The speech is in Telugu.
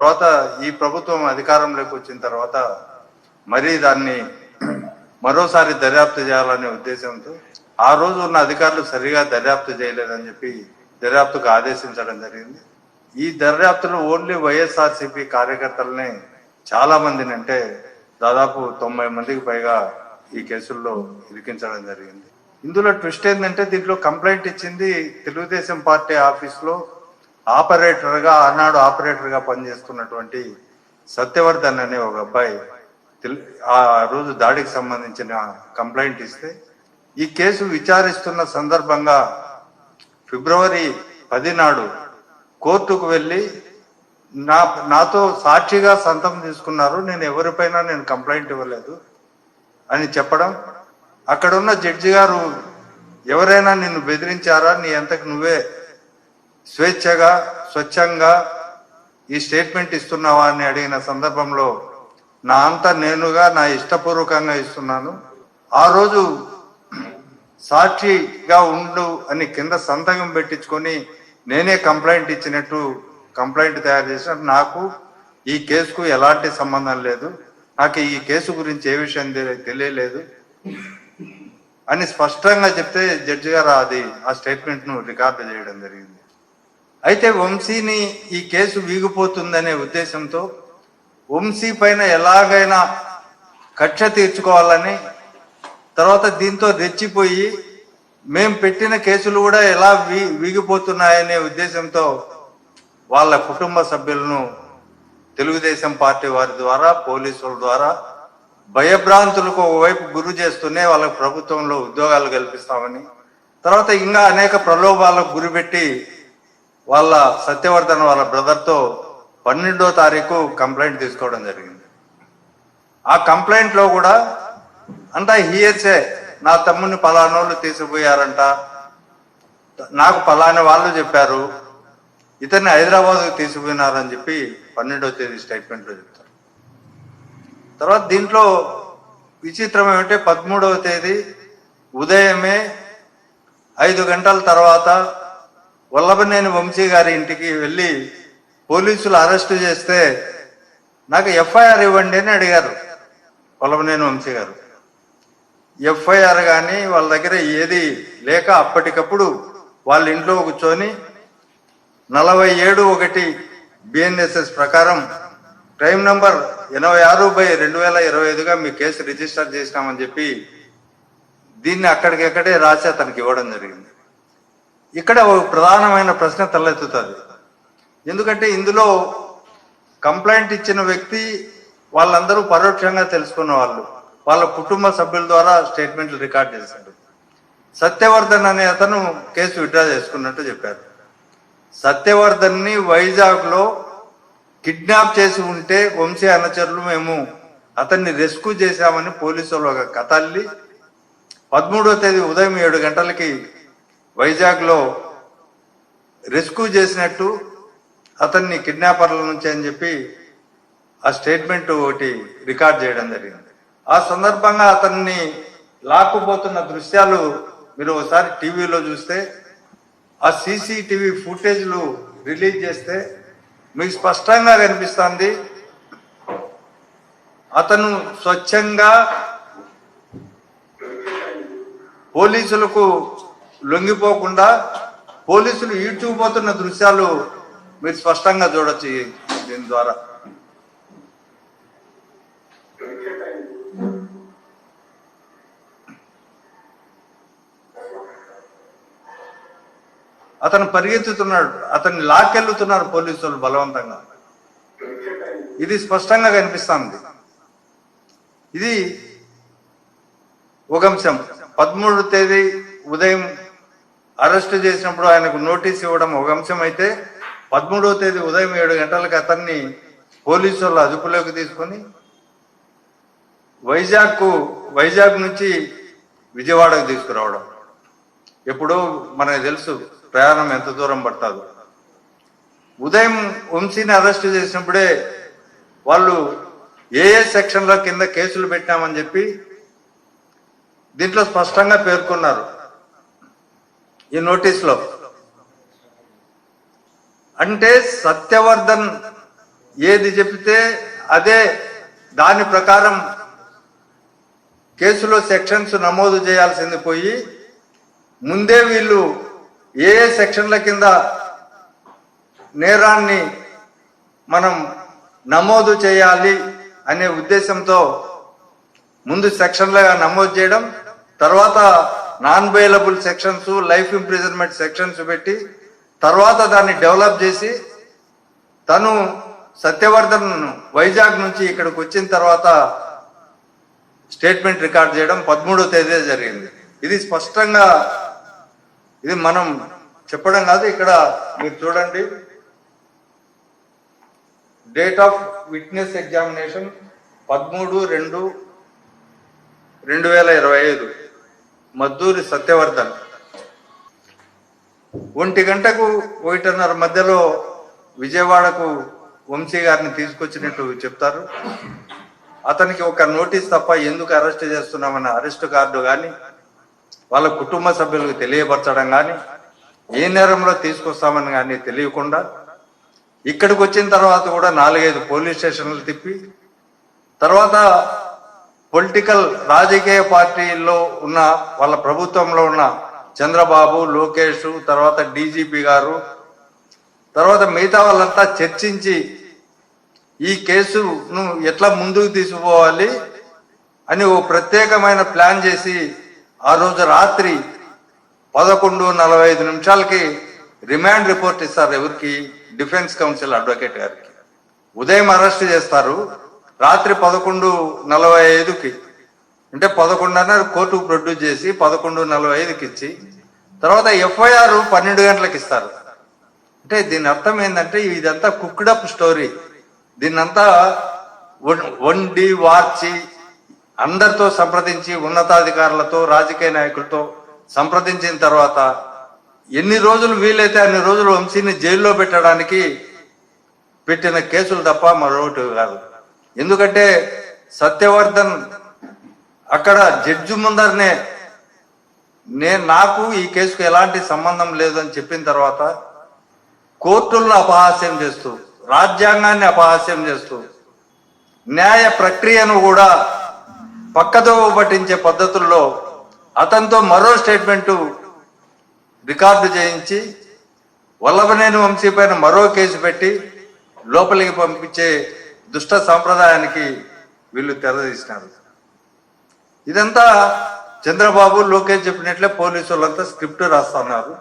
తర్వాత ఈ ప్రభుత్వం అధికారంలోకి వచ్చిన తర్వాత మరీ దాన్ని మరోసారి దర్యాప్తు చేయాలనే ఉద్దేశంతో ఆ రోజు ఉన్న అధికారులు సరిగా దర్యాప్తు చేయలేదని చెప్పి దర్యాప్తుకు ఆదేశించడం జరిగింది. ఈ దర్యాప్తులో ఓన్లీ వైఎస్ఆర్సీపీ కార్యకర్తలని చాలా మందిని అంటే దాదాపు తొంభై మందికి పైగా ఈ కేసుల్లో ఇరికించడం జరిగింది. ఇందులో ట్విస్ట్ ఏంటంటే దీంట్లో కంప్లైంట్ ఇచ్చింది తెలుగుదేశం పార్టీ ఆఫీస్లో ఆపరేటర్గా ఆనాడు ఆపరేటర్గా పనిచేస్తున్నటువంటి సత్యవర్ధన్ అనే ఒక అబ్బాయి ఆ రోజు దాడికి సంబంధించిన కంప్లైంట్ ఇస్తే ఈ కేసు విచారిస్తున్న సందర్భంగా ఫిబ్రవరి పది నాడు కోర్టుకు వెళ్ళి నా నాతో సాక్షిగా సంతం తీసుకున్నారు నేను ఎవరిపైనా నేను కంప్లైంట్ ఇవ్వలేదు అని చెప్పడం అక్కడున్న జడ్జి గారు ఎవరైనా నిన్ను బెదిరించారా నీ అంతకు నువ్వే స్వేచ్ఛగా స్వచ్ఛంగా ఈ స్టేట్మెంట్ ఇస్తున్నావా అని అడిగిన సందర్భంలో నా అంత నేనుగా నా ఇష్టపూర్వకంగా ఇస్తున్నాను. ఆ రోజు సాక్షిగా ఉండు అని కింద సంతకం పెట్టించుకొని నేనే కంప్లైంట్ ఇచ్చినట్టు కంప్లైంట్ తయారు చేసిన నాకు ఈ కేసుకు ఎలాంటి సంబంధం లేదు. నాకు ఈ కేసు గురించి ఏ విషయం తెలియలేదు. అని స్పష్టంగా చెప్తే జడ్జి గారు అది ఆ స్టేట్మెంట్ను రికార్డు చేయడం జరిగింది. అయితే వంశీని ఈ కేసు వీగిపోతుందనే ఉద్దేశంతో వంశీ పైన ఎలాగైనా కక్ష తీర్చుకోవాలని తర్వాత దీంతో రెచ్చిపోయి మేం పెట్టిన కేసులు కూడా ఎలా వీ వీగిపోతున్నాయనే ఉద్దేశంతో వాళ్ళ కుటుంబ సభ్యులను తెలుగుదేశం పార్టీ వారి ద్వారా పోలీసుల ద్వారా భయభ్రాంతులకు ఒకవైపు గురి చేస్తూనే వాళ్ళకి ప్రభుత్వంలో ఉద్యోగాలు కల్పిస్తామని తర్వాత ఇంకా అనేక ప్రలోభాలకు గురిపెట్టి వాళ్ళ సత్యవర్ధన్ వాళ్ళ బ్రదర్తో పన్నెండో తారీఖు కంప్లైంట్ తీసుకోవడం జరిగింది. ఆ కంప్లైంట్లో కూడా అంతా హియర్సే నా తమ్ముని పలానోళ్ళు తీసుకుపోయారంట నాకు పలాని వాళ్ళు చెప్పారు ఇతన్ని హైదరాబాద్ తీసుకుపోయినారని చెప్పి పన్నెండో తేదీ స్టేట్మెంట్లో చెప్తారు. తర్వాత దీంట్లో విచిత్రం ఏమంటే పదమూడవ తేదీ ఉదయమే ఐదు గంటల తర్వాత వల్లభనేని వంశీ గారి ఇంటికి వెళ్ళి పోలీసులు అరెస్ట్ చేస్తే నాకు ఎఫ్ఐఆర్ ఇవ్వండి అని అడిగారు వల్లభనేని వంశీ గారు. ఎఫ్ఐఆర్ కానీ వాళ్ళ దగ్గర ఏది లేక అప్పటికప్పుడు వాళ్ళ ఇంట్లో కూర్చొని నలభై ఏడు ఒకటి బిఎన్ఎస్ఎస్ ప్రకారం క్రైమ్ నంబర్ ఎనభై ఆరు బై రెండు వేల ఇరవై ఐదుగా మీ కేసు రిజిస్టర్ చేసినామని చెప్పి దీన్ని అక్కడికక్కడే రాసి అతనికి ఇవ్వడం జరిగింది. ఇక్కడ ఒక ప్రధానమైన ప్రశ్న తలెత్తుతుంది. ఎందుకంటే ఇందులో కంప్లైంట్ ఇచ్చిన వ్యక్తి వాళ్ళందరూ పరోక్షంగా తెలుసుకున్న వాళ్ళు. వాళ్ళ కుటుంబ సభ్యుల ద్వారా స్టేట్మెంట్లు రికార్డ్ చేశారు సత్యవర్ధన్ అనే అతను కేసు విత్డ్రా చేసుకున్నట్టు చెప్పారు. సత్యవర్ధన్ని వైజాగ్లో కిడ్నాప్ చేసి ఉంటే వంశీ అనుచరులు మేము అతన్ని రెస్క్యూ చేశామని పోలీసులు ఒక కథల్లి పదమూడో పదమూడవ తేదీ ఉదయం ఏడు గంటలకి వైజాగ్లో రెస్క్యూ చేసినట్టు అతన్ని కిడ్నాపర్ల నుంచి అని చెప్పి ఆ స్టేట్మెంట్ ఒకటి రికార్డ్ చేయడం జరిగింది. ఆ సందర్భంగా అతన్ని లాక్కుపోతున్న దృశ్యాలు మీరు ఒకసారి టీవీలో చూస్తే ఆ సీసీటీవీ ఫుటేజ్లు రిలీజ్ చేస్తే మీకు స్పష్టంగా కనిపిస్తుంది అతను స్వచ్ఛంగా పోలీసులకు లొంగిపోకుండా పోలీసులు ఈడ్చుకుపోతున్న దృశ్యాలు మీరు స్పష్టంగా చూడొచ్చు దీని ద్వారా. అతను పరిగెత్తుతున్నాడు అతన్ని లాక్కెళ్తున్నారు పోలీసులు బలవంతంగా. ఇది స్పష్టంగా కనిపిస్తుంది. ఇది ఒక అంశం. పదమూడు తేదీ ఉదయం అరెస్ట్ చేసినప్పుడు ఆయనకు నోటీస్ ఇవ్వడం ఒక అంశం అయితే పదమూడవ తేదీ ఉదయం ఏడు గంటలకు అతన్ని పోలీసు అదుపులోకి తీసుకొని వైజాగ్కు వైజాగ్ నుంచి విజయవాడకు తీసుకురావడం. ఎప్పుడో మనకు తెలుసు ప్రయాణం ఎంత దూరం పడుతుందో. ఉదయం వంశీని అరెస్ట్ చేసినప్పుడే వాళ్ళు ఏ ఏ సెక్షన్ల కింద కేసులు పెట్టామని చెప్పి దీంట్లో స్పష్టంగా పేర్కొన్నారు. ఈ నోటీస్లో. అంటే సత్యవర్ధన్ ఏది చెప్తే అదే దాని ప్రకారం కేసులో సెక్షన్స్ నమోదు చేయాల్సింది పోయి ముందే వీళ్ళు ఏ ఏ సెక్షన్ల కింద నేరాన్ని మనం నమోదు చేయాలి అనే ఉద్దేశంతో ముందు సెక్షన్లుగా నమోదు చేయడం తర్వాత non bailable sections life imprisonment sections పెట్టి తర్వాత దాన్ని డెవలప్ చేసి తను సత్యవర్ధన్ వైజాగ్ నుంచి ఇక్కడికి వచ్చిన తర్వాత స్టేట్మెంట్ రికార్డ్ చేయడం పదమూడో తేదీ జరిగింది. ఇది స్పష్టంగా ఇది మనం చెప్పడం కాదు ఇక్కడ మీరు చూడండి. డేట్ ఆఫ్ విట్నెస్ ఎగ్జామినేషన్ పదమూడు రెండు రెండు వేల ఇరవై ఐదు. మద్దూరి సత్యవర్ధన్. ఒంటి గంటకు ఒకటిన్నర మధ్యలో విజయవాడకు వంశీ గారిని తీసుకొచ్చినట్టు చెప్తారు. అతనికి ఒక నోటీస్ తప్ప ఎందుకు అరెస్ట్ చేస్తున్నామన్న అరెస్ట్ కార్డు కానీ వాళ్ళ కుటుంబ సభ్యులకు తెలియపరచడం కానీ ఏ నేరంలో తీసుకొస్తామని కానీ తెలియకుండా ఇక్కడికి వచ్చిన తర్వాత కూడా నాలుగైదు పోలీస్ స్టేషన్లు తిప్పి తర్వాత పొలిటికల్ రాజకీయ పార్టీల్లో ఉన్న వాళ్ళ ప్రభుత్వంలో ఉన్న చంద్రబాబు లోకేష్ తర్వాత డీజీపీ గారు తర్వాత మిగతా వాళ్ళంతా చర్చించి ఈ కేసును ఎట్లా ముందుకు తీసుకుపోవాలి అని ఓ ప్రత్యేకమైన ప్లాన్ చేసి ఆ రోజు రాత్రి పదకొండు నలభై ఐదు నిమిషాలకి రిమాండ్ రిపోర్ట్ ఇస్తారు ఎవరికి? డిఫెన్స్ కౌన్సిల్ అడ్వకేట్ గారికి. ఉదయం అరెస్ట్ చేస్తారు. రాత్రి పదకొండు నలభై ఐదుకి. అంటే పదకొండున్నర కోర్టుకు ప్రొడ్యూస్ చేసి పదకొండు నలభై ఐదుకి ఇచ్చి తర్వాత ఎఫ్ఐఆర్ పన్నెండు గంటలకు ఇస్తారు అంటే దీని అర్థం ఏంటంటే ఇదంతా కుక్డప్ స్టోరీ. దీన్నంతా వండి వార్చి అందరితో సంప్రదించి ఉన్నతాధికారులతో రాజకీయ నాయకులతో సంప్రదించిన తర్వాత ఎన్ని రోజులు వీలైతే అన్ని రోజులు వంశీని జైల్లో పెట్టడానికి పెట్టిన కేసులు తప్ప మరొకటి కాదు. ఎందుకంటే సత్యవర్ధన్ అక్కడ జడ్జి ముందరనే నేను నాకు ఈ కేసుకు ఎలాంటి సంబంధం లేదని చెప్పిన తర్వాత కోర్టులను అపహాస్యం చేస్తూ రాజ్యాంగాన్ని అపహాస్యం చేస్తూ న్యాయ ప్రక్రియను కూడా పక్కతో పట్టించే పద్ధతుల్లో అతనితో మరో స్టేట్మెంటు రికార్డు చేయించి వల్లభనేని వంశీ పైన మరో కేసు పెట్టి లోపలికి పంపించే దుష్ట సాంప్రదాయానికి వీళ్ళు తెరదీసినారు. ఇదంతా చంద్రబాబు లోకేష్ చెప్పినట్లే పోలీసు వాళ్ళంతా స్క్రిప్ట్ రాస్తున్నారు.